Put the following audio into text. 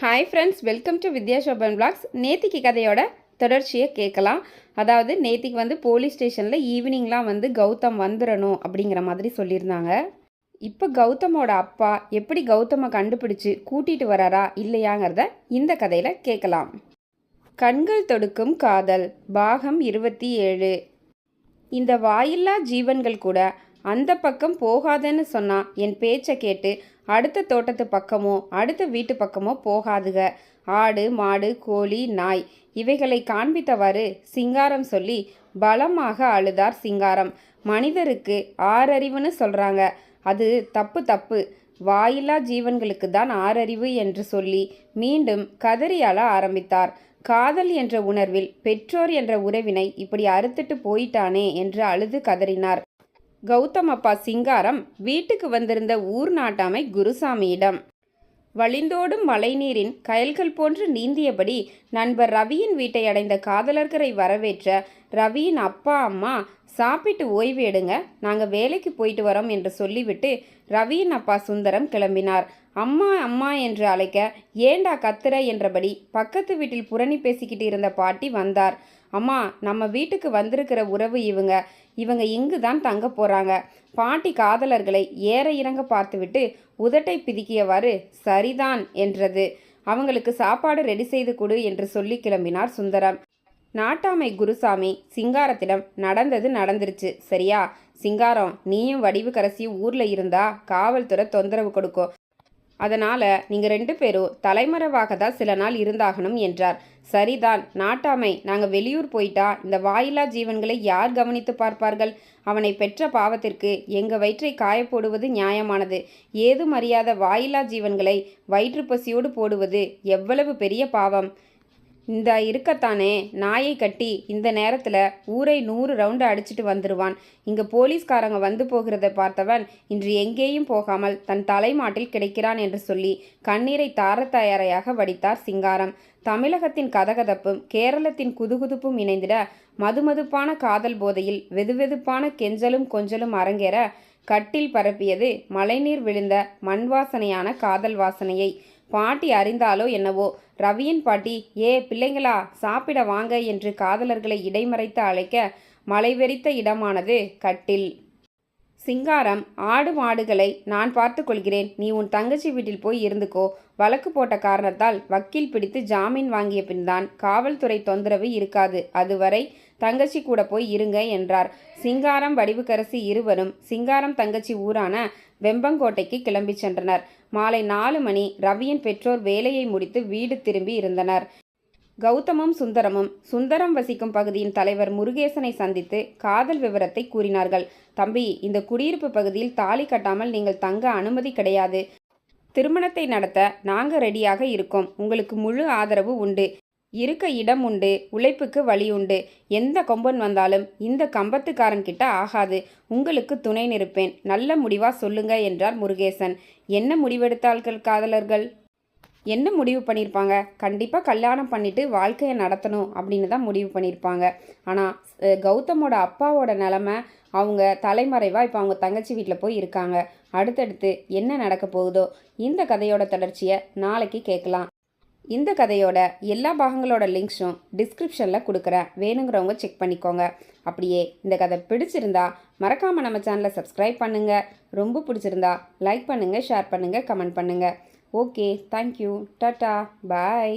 Hi friends welcome to Vidya Shoban blogs நேத்திக்கு கதையோட தொடர்ச்சியை கேட்கலாம். அதாவது நேத்திக்கு வந்து போலீஸ் ஸ்டேஷனில் ஈவினிங்லாம் வந்து கௌதம் வந்துடணும் அப்படிங்கிற மாதிரி சொல்லியிருந்தாங்க. இப்போ கௌதமோட அப்பா எப்படி கௌதமை கண்டுபிடிச்சு கூட்டிகிட்டு வராரா இல்லையாங்கிறத இந்த கதையில் கேட்கலாம். கண்கள் தொடுக்கும் காதல் பாகம் இருபத்தி ஏழு. இந்த வாயில்லா ஜீவன்கள் கூட அந்த பக்கம் போகாதேன்னு சொன்னா என் பேச்சை கேட்டு அடுத்த தோட்டத்து பக்கமோ அடுத்த வீட்டு பக்கமோ போகாதுக. ஆடு மாடு கோழி நாய் இவைகளை காண்பித்தவாறு சிங்காரம் சொல்லி பலமாக அழுதார் சிங்காரம். மனிதருக்கு ஆறறிவுன்னு சொல்கிறாங்க அது தப்பு தப்பு. வாயில்லா ஜீவன்களுக்கு தான் ஆறறிவு என்று சொல்லி மீண்டும் கதறி அழ ஆரம்பித்தார். காதல் என்ற உணர்வில் பெற்றோர் என்ற உறவினை இப்படி அறுத்துட்டு போயிட்டானே என்று அழுது கதறினார். கௌதம் அப்பா சிங்காரம் வீட்டுக்கு வந்திருந்த ஊர் நாட்டாமை குருசாமியிடம். வழிந்தோடும் மழைநீரின் கயல்கள் போன்று நீந்தியபடி நண்பர் ரவியின் வீட்டை அடைந்த காதலர்களை வரவேற்ற ரவியின் அப்பா அம்மா சாப்பிட்டு ஓய்வு எடுங்க நாங்கள் வேலைக்கு போயிட்டு வரோம் என்று சொல்லிவிட்டு ரவியின் அப்பா சுந்தரம் கிளம்பினார். அம்மா அம்மா என்று அழைக்க ஏண்டா கத்துற என்றபடி பக்கத்து வீட்டில் புரணி பேசிக்கிட்டு இருந்த பாட்டி வந்தார். அம்மா நம்ம வீட்டுக்கு வந்திருக்கிற உறவு இவங்க. இவங்க இங்கு தான் தங்க போகிறாங்க பாட்டி காதலர்களை ஏற இறங்க பார்த்துவிட்டு உதட்டை பிதுக்கியவாறு சரிதான் என்றது. அவங்களுக்கு சாப்பாடு ரெடி செய்து கொடு என்று சொல்லி கிளம்பினார் சுந்தரம். நாட்டாமை குருசாமி சிங்காரத்திடம் நடந்தது நடந்துருச்சு. சரியா? சிங்காரம் நீயும் வடிவுக்கரசியும் ஊரில் இருந்தா காவல்துறை தொந்தரவு கொடுக்கும். அதனால் நீங்கள் ரெண்டு பேரும் தலைமறைவாக தான் சில நாள் இருந்தாகணும் என்றார். சரிதான் நாட்டாமை நாங்கள் வெளியூர் போயிட்டா இந்த வாயிலா ஜீவன்களை யார் கவனித்து பார்ப்பார்கள்? அவனை பெற்ற பாவத்திற்கு எங்கள் வயிற்றை காயப்போடுவது நியாயமானது? ஏதும் அறியாத வாயிலா ஜீவன்களை வயிற்று பசியோடு போடுவது எவ்வளவு பெரிய பாவம்? இந்த இருக்கத்தானே நாயை கட்டி இந்த நேரத்தில் ஊரை நூறு ரவுண்டு அடிச்சிட்டு வந்துடுவான் இங்கே போலீஸ்காரங்க வந்து போகிறத பார்த்தவன் இன்று எங்கேயும் போகாமல் தன் தலைமாட்டில் கிடைக்கிறான் என்று சொல்லி கண்ணீரை தாரத்தயாரையாக வடித்தார் சிங்காரம். தமிழகத்தின் கதகதப்பும் கேரளத்தின் குதுகுதுப்பும் இணைந்திட மதுமதுப்பான காதல் போதையில் வெதுவெதுப்பான கெஞ்சலும் கொஞ்சலும் அரங்கேற கட்டில் பரப்பியது மழைநீர் விழுந்த மண் வாசனையான காதல் வாசனையை. பாட்டி அறிந்தாலோ என்னவோ? ரவியின் பாட்டி ஏ பிள்ளைங்களா சாப்பிட வாங்க என்று காதலர்களை இடைமறைத்து அழைக்க மலைவெறித்த இடமானது கட்டில். சிங்காரம் ஆடு மாடுகளை நான் பார்த்து கொள்கிறேன். நீ உன் தங்கச்சி வீட்டில் போய் இருந்துக்கோ. வழக்கு போட்ட காரணத்தால் வக்கீல் பிடித்து ஜாமீன் வாங்கிய பின்தான் காவல்துறை தொந்தரவு இருக்காது. அதுவரை தங்கச்சி கூட போய் இருங்க என்றார். சிங்காரம் வடிவுக்கரசி இருவரும் சிங்காரம் தங்கச்சி ஊரான வெம்பங்கோட்டைக்கு கிளம்பி சென்றனர். மாலை நாலு மணி ரவியின் பெற்றோர் வேலையை முடித்து வீடு திரும்பி இருந்தனர். கௌதமும் சுந்தரமும் சுந்தரம் வசிக்கும் பகுதியின் தலைவர் முருகேசனை சந்தித்து காதல் விவரத்தை கூறினார்கள். தம்பி இந்த குடியிருப்பு பகுதியில் தாலி கட்டாமல் நீங்கள் தங்க அனுமதி கிடையாது. திருமணத்தை நடத்த நாங்கள் ரெடியாக இருக்கோம். உங்களுக்கு முழு ஆதரவு உண்டு. இருக்க இடம் உண்டு. உழைப்புக்கு வழி உண்டு. எந்த கொம்பன் வந்தாலும் இந்த கம்பத்துக்காரன் கிட்ட ஆகாது. உங்களுக்கு துணை நிற்பேன். நல்ல முடிவா சொல்லுங்க என்றார் முருகேசன். என்ன முடிவெடுத்தார்கள் காதலர்கள்? என்ன முடிவு பண்ணியிருப்பாங்க கண்டிப்பாக கல்யாணம் பண்ணிவிட்டு வாழ்க்கையை நடத்தணும் அப்படின்னு தான் முடிவு பண்ணியிருப்பாங்க ஆனால் கௌதமோட அப்பாவோட நிலமை அவங்க தலைமறைவாக இப்போ அவங்க தங்கச்சி வீட்டில் போய் இருக்காங்க. அடுத்தடுத்து என்ன நடக்க போகுதோ இந்த கதையோட தொடர்ச்சியை நாளைக்கு கேட்கலாம். இந்த கதையோட எல்லா பாகங்களோட லிங்க்ஸும் டிஸ்கிரிப்ஷனில் கொடுக்குறேன். வேணுங்கிறவங்க செக் பண்ணிக்கோங்க. அப்படியே இந்த கதை பிடிச்சிருந்தா மறக்காமல் நம்ம சேனலை சப்ஸ்கிரைப் பண்ணுங்கள் ரொம்ப பிடிச்சிருந்தா லைக் பண்ணுங்கள் ஷேர் பண்ணுங்கள் கமெண்ட் பண்ணுங்கள் okay thank you tata bye